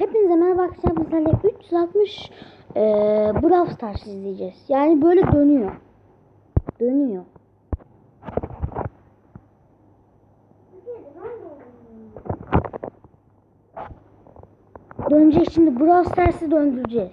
Hepinize merhaba arkadaşlar. Bizlerle 360 eee Brawl Stars izleyeceğiz. Yani böyle dönüyor. Dönüyor. Dönecek şimdi Brawl Stars'ı döndüreceğiz.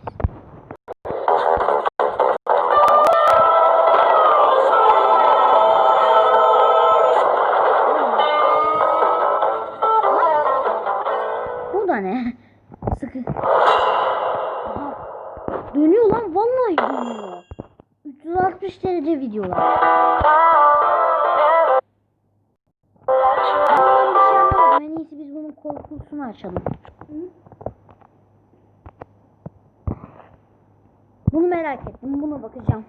Sıkı. Dönüyor lan vallahi dönüyor. 360 derece videolar. Ben bir şey anlamadım. En iyisi biz bunun korkusunu açalım. Bunu merak ettim. Buna bakacağım.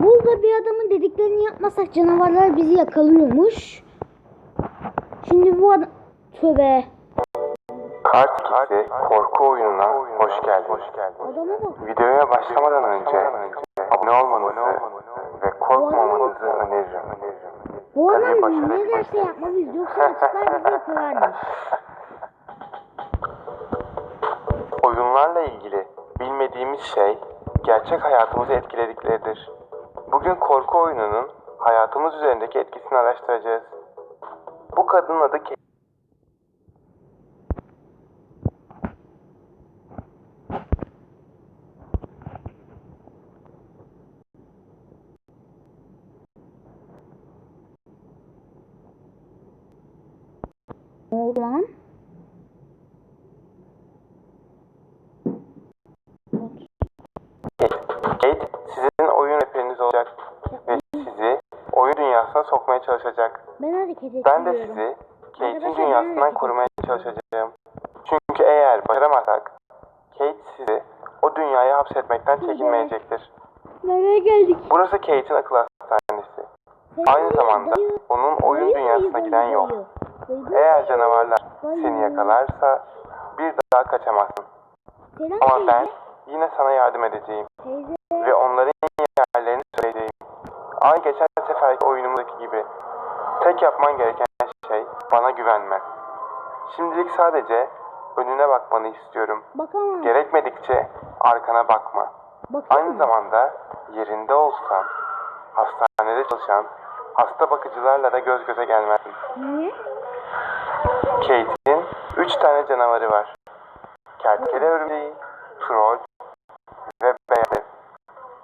Burada bir adamın dediklerini yapmasak canavarlar bizi yakalıyormuş. Şimdi bu adam... Tövbe. Kart ikisi korku oyununa hoş geldin. Adama bak. Videoya başlamadan önce abone olmanızı ve korkmamanızı öneririm. Bu adam ne derse yapmalıyız. Yoksa açıklar bizi yakalarmış. Oyunlarla ilgili bilmediğimiz şey gerçek hayatımızı etkiledikleridir. Bugün korku oyununun hayatımız üzerindeki etkisini araştıracağız. Bu kadının adı Kate. Ne oldu lan? Kate sizin oyun rehberiniz olacak ve sizi oyun dünyasına sokmaya çalışacak. Ben hareket ediyorum. Ben de sizi Kate'in Arkadaşlar, dünyasından ben de- korumaya çalışacağım. Çünkü eğer başaramazsak Kate sizi o dünyaya hapsetmekten çekinmeyecektir. Nereye geldik? Burası Kate'in akıl hastanesi. Aynı zamanda onun oyun dünyasına giden yol. Eğer canavarlar seni yakalarsa bir daha kaçamazsın. Ama ben yine sana yardım edeceğim ve onların yerlerini söyleyeceğim. Aynı geçen seferki oyunumdaki gibi. Tek yapman gereken şey bana güvenmen. Şimdilik sadece önüne bakmanı istiyorum. Bakamam. Gerekmedikçe arkana bakma. Bakayım Aynı zamanda yerinde olsan, hastanede çalışan hasta bakıcılarla da göz göze gelmezsin. Niye? Kate'in üç tane canavarı var. Kertkele örümceği, troll ve beyaz.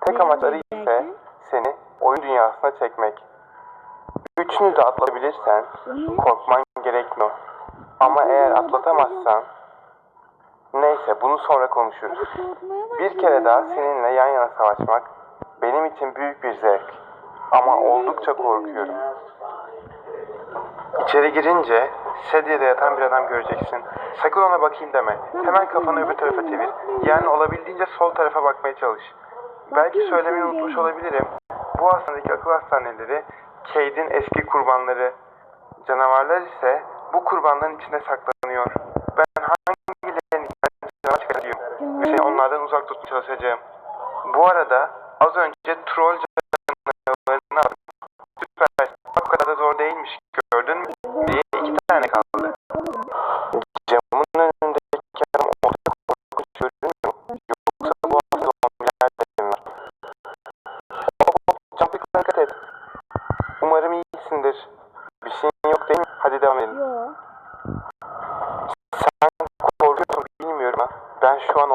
Tek amaçları ise seni oyun dünyasına çekmek. Üçünü de atlatabilirsen korkman gerekmiyor. Ama eğer atlatamazsan neyse bunu sonra konuşuruz. Bir kere daha seninle yan yana savaşmak benim için büyük bir zevk. Ama oldukça korkuyorum. İçeri girince sedyede yatan bir adam göreceksin. Sakın ona bakayım deme. Hemen kafanı öbür tarafa çevir. Yani olabildiğince sol tarafa bakmaya çalış. Belki söylemeyi unutmuş olabilirim. Bu hastanedeki akıl hastaneleri Cade'in eski kurbanları. Canavarlar ise bu kurbanların içinde saklanıyor. Ben hangilerini canavar çıkartıyorum ve seni onlardan uzak tutmaya çalışacağım. Bu arada az önce troll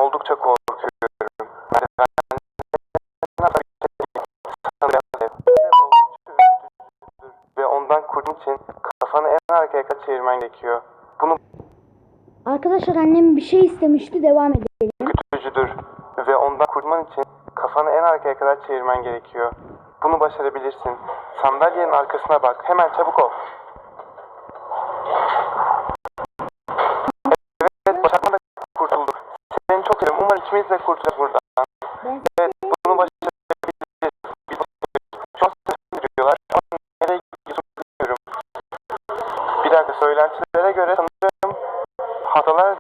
oldukça korkuyorum. Merdivenlerden. Ve ondan kurtulmak için kafanı en arkaya kadar çevirmen gerekiyor. Bunu Arkadaşlar annem bir şey istemişti. Devam edelim. ürkütücüdür. Ve ondan kurtulman için kafanı en arkaya kadar çevirmen gerekiyor. Bunu başarabilirsin. Sandalyenin arkasına bak. Hemen çabuk ol. Evet, başarma da çok ikimiz de kurtulacağız buradan. Ben Evet, bunu başarabiliriz. Biz veriyorlar. Şu an nereye gidiyorsun bilmiyorum. Bir dakika, söylentilere göre sanırım hastalar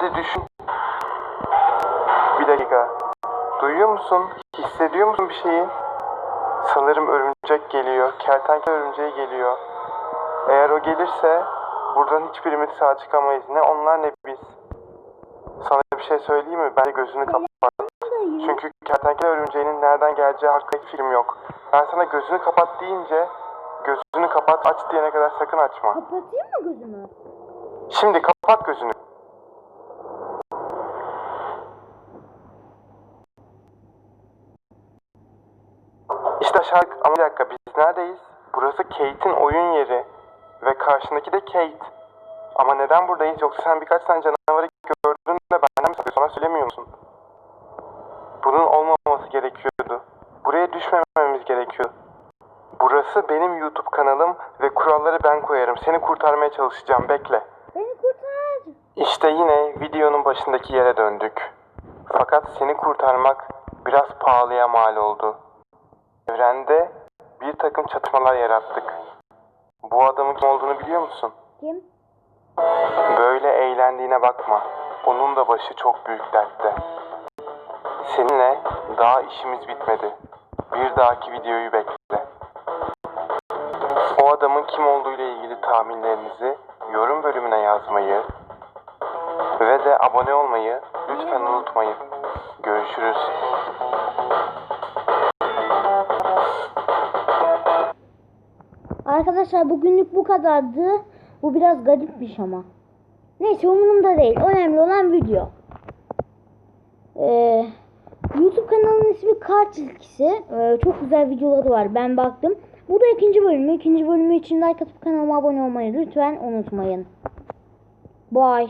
Hadi düşün. Bir dakika. Duyuyor musun? Hissediyor musun bir şeyi? Sanırım örümcek geliyor. Kertenkele örümceği geliyor. Eğer o gelirse buradan hiçbirimiz sağ çıkamayız. Ne onlar ne biz. Sana bir şey söyleyeyim mi? Bence gözünü kapat. Çünkü kertenkele örümceğinin nereden geleceği hakkında hiç film yok. Ben sana gözünü kapat deyince gözünü kapat aç diyene kadar sakın açma. Kapatayım mı gözümü? Şimdi kapat gözünü. İşte aşağı ama bir dakika biz neredeyiz? Burası Kate'in oyun yeri ve karşındaki de Kate. Ama neden buradayız? Yoksa sen birkaç tane canavarı gördün de benden mi saklıyorsun? Sana söylemiyor musun? Bunun olmaması gerekiyordu. Buraya düşmememiz gerekiyor. Burası benim YouTube kanalım ve kuralları ben koyarım. Seni kurtarmaya çalışacağım. Bekle. Beni kurtar. İşte yine videonun başındaki yere döndük. Fakat seni kurtarmak biraz pahalıya mal oldu. Evrende bir takım çatışmalar yarattık. Bu adamın kim olduğunu biliyor musun? Kim? Böyle eğlendiğine bakma. Onun da başı çok büyük dertte. Seninle daha işimiz bitmedi. Bir dahaki videoyu bekle. O adamın kim olduğu ile ilgili tahminlerinizi yorum bölümüne yazmayı ve de abone olmayı lütfen unutmayın. Görüşürüz. Arkadaşlar bugünlük bu kadardı. Bu biraz garipmiş ama. Neyse umurumda değil. Önemli olan video. Ee, YouTube kanalının ismi Kar Çizgisi. Ee, çok güzel videoları var. Ben baktım. Bu da ikinci bölümü. İkinci bölümü için like atıp kanalıma abone olmayı lütfen unutmayın. Bye.